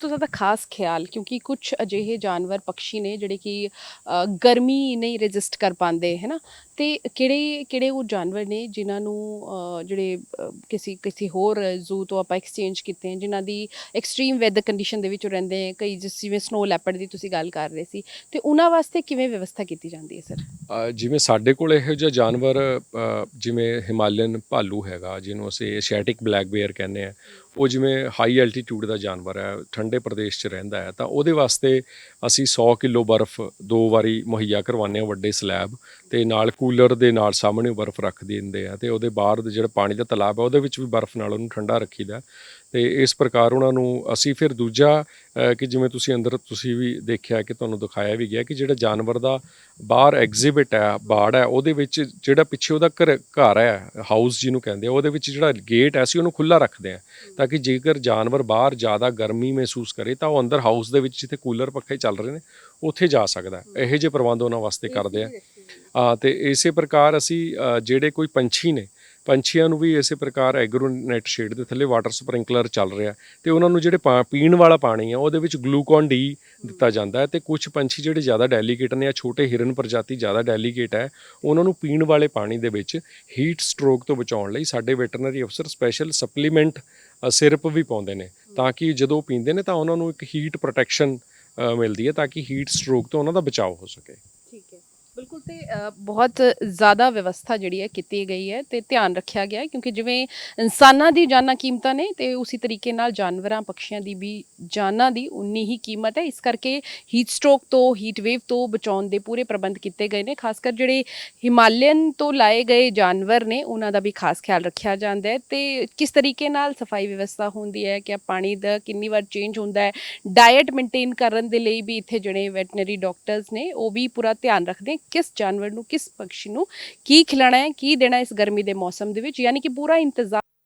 ਤੋਂ ਜ਼ਿਆਦਾ ਖਾਸ ਖਿਆਲ, ਕਿਉਂਕਿ ਕੁਝ ਅਜਿਹੇ ਜਾਨਵਰ ਪੰਛੀ ਨੇ ਜਿਹੜੇ ਕਿ ਗਰਮੀ ਨਹੀਂ ਰੈਜ਼ਿਸਟ ਕਰ ਪਾਉਂਦੇ, ਹੈ ਨਾ? ਤੇ ਕਿਹੜੇ ਕਿਹੜੇ ਉਹ ਜਾਨਵਰ ਨੇ ਜਿਨ੍ਹਾਂ ਨੂੰ ਜਿਹੜੇ ਕਿਸੇ ਕਿਸੇ ਹੋਰ ਜ਼ੂ ਤੋਂ ਆਪਾਂ ਐਕਸਚੇਂਜ ਕੀਤੇ ਹਨ, ਜਿਨ੍ਹਾਂ ਦੀ ਐਕਸਟ੍ਰੀਮ ਵੈਦਰ ਕੰਡੀਸ਼ਨ ਦੇ ਵਿੱਚ ਰਹਿੰਦੇ ਹੈ ਕਈ ਜਿਸ, ਜਿਵੇਂ ਸਨੋ ਲੈਪਰਡ ਦੀ ਤੁਸੀਂ ਗੱਲ ਕਰ ਰਹੇ ਸੀ, ਤੇ ਉਹਨਾਂ ਵਾਸਤੇ ਕਿਵੇਂ ਵਿਵਸਥਾ ਕੀਤੀ ਜਾਂਦੀ ਹੈ, ਸਰ? ਜਿਵੇਂ ਸਾਡੇ ਕੋਲ ਇਹੋ ਜਿਹਾ ਜਾਨਵਰ ਜਿਵੇਂ ਹਿਮਾਲਯਨ ਭਾਲੂ ਹੈਗਾ, ਜਿਹਨੂੰ ਅਸੀਂ ਏਸ਼ੀਆਟਿਕ ਬਲੈਕ ਬੇਅਰ ਕਹਿੰਦੇ ਆ ਉਹ ਜਿਵੇਂ ਹਾਈ ਐਲਟੀਟਿਊਡ ਦਾ ਜਾਨਵਰ ਹੈ, ਠੰਡੇ ਪ੍ਰਦੇਸ਼ 'ਚ ਰਹਿੰਦਾ ਹੈ, ਤਾਂ ਉਹਦੇ ਵਾਸਤੇ ਅਸੀਂ 100 ਕਿਲੋ ਬਰਫ਼ ਦੋ ਵਾਰੀ ਮੁਹੱਈਆ ਕਰਵਾਉਂਦੇ ਹਾਂ ਵੱਡੇ ਸਲੈਬ ਤੇ ਨਾਲ ਕੂਲਰ ਦੇ ਨਾਲ ਸਾਹਮਣੇ ਬਰਫ਼ ਰੱਖ ਦਿੰਦੇ ਆ ਤੇ ਉਹਦੇ ਬਾਹਰ ਜਿਹੜਾ ਪਾਣੀ ਦਾ ਤਲਾਬ ਹੈ, ਉਹਦੇ ਵਿੱਚ ਵੀ ਬਰਫ਼ ਨਾਲ ਉਹਨੂੰ ਠੰਡਾ ਰੱਖੀਦਾ ਤੇ ਇਸ ਪ੍ਰਕਾਰ ਉਹਨਾਂ ਨੂੰ ਅਸੀਂ ਫਿਰ ਦੂਜਾ ਕਿ ਜਿਵੇਂ ਤੁਸੀਂ ਅੰਦਰ ਤੁਸੀਂ ਵੀ ਦੇਖਿਆ ਕਿ ਤੁਹਾਨੂੰ ਦਿਖਾਇਆ ਵੀ ਗਿਆ ਕਿ ਜਿਹੜਾ ਜਾਨਵਰ ਦਾ ਬਾਹਰ ਐਗਜ਼ਿਬਿਟ ਹੈ ਬਾੜ ਹੈ ਉਹਦੇ ਵਿੱਚ ਜਿਹੜਾ ਪਿੱਛੇ ਉਹਦਾ ਘਰ ਘਰ ਹੈ ਹਾਊਸ ਜਿਹਨੂੰ ਕਹਿੰਦੇ ਆ ਉਹਦੇ ਵਿੱਚ ਜਿਹੜਾ ਗੇਟ ਹੈ ਅਸੀਂ ਉਹਨੂੰ ਖੁੱਲਾ ਰੱਖਦੇ ਆ ਤਾਂ ਕਿ ਜੇਕਰ ਜਾਨਵਰ ਬਾਹਰ ਜ਼ਿਆਦਾ ਗਰਮੀ ਮਹਿਸੂਸ ਕਰੇ ਤਾਂ ਉਹ ਅੰਦਰ ਹਾਊਸ ਦੇ ਵਿੱਚ ਜਿੱਥੇ ਕੂਲਰ ਪੱਖੇ ਚੱਲ ਰਹੇ ਨੇ ਉੱਥੇ ਜਾ ਸਕਦਾ। ਇਹੋ ਜਿਹੇ ਪ੍ਰਬੰਧ ਉਹਨਾਂ ਵਾਸਤੇ ਕਰਦੇ ਆ ਤੇ ਇਸੇ ਪ੍ਰਕਾਰ ਅਸੀਂ ਜਿਹੜੇ ਕੋਈ ਪੰਛੀ ਨੇ ਪੰਛੀਆਂ ਨੂੰ ਵੀ ਇਸੇ ਪ੍ਰਕਾਰ ਐਗਰੋਨੈਟ ਸ਼ੇਡ ਦੇ ਥੱਲੇ ਵਾਟਰ ਸਪ੍ਰਿੰਕਲਰ ਚੱਲ ਰਿਹਾ ਤੇ ਉਹਨਾਂ ਨੂੰ ਜਿਹੜੇ ਪਾ- ਪੀਣ ਵਾਲਾ ਪਾਣੀ ਆ, ਉਹਦੇ ਵਿੱਚ ਗਲੂਕੋਨ ਡੀ ਦਿੱਤਾ ਜਾਂਦਾ ਹੈ ਤੇ ਕੁਝ ਪੰਛੀ ਜਿਹੜੇ ਜ਼ਿਆਦਾ ਡੈਲੀਕੇਟ ਨੇ ਆ ਛੋਟੇ ਹਿਰਨ ਪ੍ਰਜਾਤੀ ਜ਼ਿਆਦਾ ਡੈਲੀਕੇਟ ਹੈ, ਉਹਨਾਂ ਨੂੰ ਪੀਣ ਵਾਲੇ ਪਾਣੀ ਦੇ ਵਿੱਚ ਹੀਟ ਸਟ੍ਰੋਕ ਤੋਂ ਬਚਾਉਣ ਲਈ ਸਾਡੇ ਵੈਟਰਨਰੀ ਅਫਸਰ ਸਪੈਸ਼ਲ ਸਪਲੀਮੈਂਟ ਸਿਰਪ ਵੀ ਪਾਉਂਦੇ ਨੇ ਤਾਂ ਕਿ ਜਦੋਂ ਉਹ ਪੀਂਦੇ ਨੇ ਤਾਂ ਉਹਨਾਂ ਨੂੰ ਇੱਕ ਹੀਟ ਪ੍ਰੋਟੈਕਸ਼ਨ ਮਿਲਦੀ ਹੈ ਤਾਂ ਕਿ ਹੀਟ ਸਟ੍ਰੋਕ ਤੋਂ ਉਹਨਾਂ ਦਾ ਬਚਾਅ ਹੋ ਸਕੇ। ਬਿਲਕੁਲ ਤੇ ਅ, ਬਹੁਤ ਜ਼ਿਆਦਾ ਵਿਵਸਥਾ ਜਿਹੜੀ ਹੈ ਕੀਤੀ ਗਈ ਹੈ ਤੇ ਧਿਆਨ ਰੱਖਿਆ ਗਿਆ ਹੈ ਕਿਉਂਕਿ ਜਿਵੇਂ ਇਨਸਾਨਾਂ ਦੀ ਜਾਨਾਂ ਕੀਮਤਾਂ ਨੇ ਤੇ ਉਸੇ ਤਰੀਕੇ ਨਾਲ ਜਾਨਵਰਾਂ ਪੰਛੀਆਂ ਦੀ ਵੀ ਜਾਨਾਂ ਦੀ ਉਨੀ ਹੀ ਕੀਮਤ ਹੈ। ਇਸ ਕਰਕੇ ਹੀਟ ਸਟ੍ਰੋਕ ਤੋਂ ਹੀਟ ਵੇਵ ਤੋਂ ਬਚਾਉਣ ਦੇ ਪੂਰੇ ਪ੍ਰਬੰਧ ਕੀਤੇ ਗਏ ਨੇ ਖਾਸ ਕਰ ਜਿਹੜੇ ਹਿਮਾਲਯਨ ਤੋਂ ਲਾਏ ਗਏ ਜਾਨਵਰ ਨੇ ਉਹਨਾਂ ਦਾ ਵੀ ਖਾਸ ਖਿਆਲ ਰੱਖਿਆ ਜਾਂਦਾ ਹੈ। ਤੇ ਕਿਸ ਤਰੀਕੇ ਨਾਲ ਸਫ਼ਾਈ ਵਿਵਸਥਾ ਹੁੰਦੀ ਹੈ ਕਿ ਪਾਣੀ ਦਾ ਕਿੰਨੀ ਵਾਰ ਚੇਂਜ ਹੁੰਦਾ ਹੈ ਡਾਈਟ ਮੇਨਟੇਨ ਕਰਨ ਦੇ ਲਈ ਵੀ ਇੱਥੇ ਜਿਹੜੇ ਵੈਟਨਰੀ ਡਾਕਟਰਸ ਨੇ ਉਹ ਵੀ ਪੂਰਾ ਧਿਆਨ ਰੱਖਦੇ ਕਿਸ ਜਾਨਵਰ ਨੂੰ, ਕਿਸ ਪੰਛੀ ਨੂੰ ਕੀ ਖਿਲਾਣਾ ਹੈ, ਕੀ ਦੇਣਾ ਇਸ ਗਰਮੀ ਦੇ ਮੌਸਮ ਦੇ ਵਿੱਚ? ਯਾਨੀ ਕਿ ਪੂਰਾ ਇੰਤਜ਼ਾਮ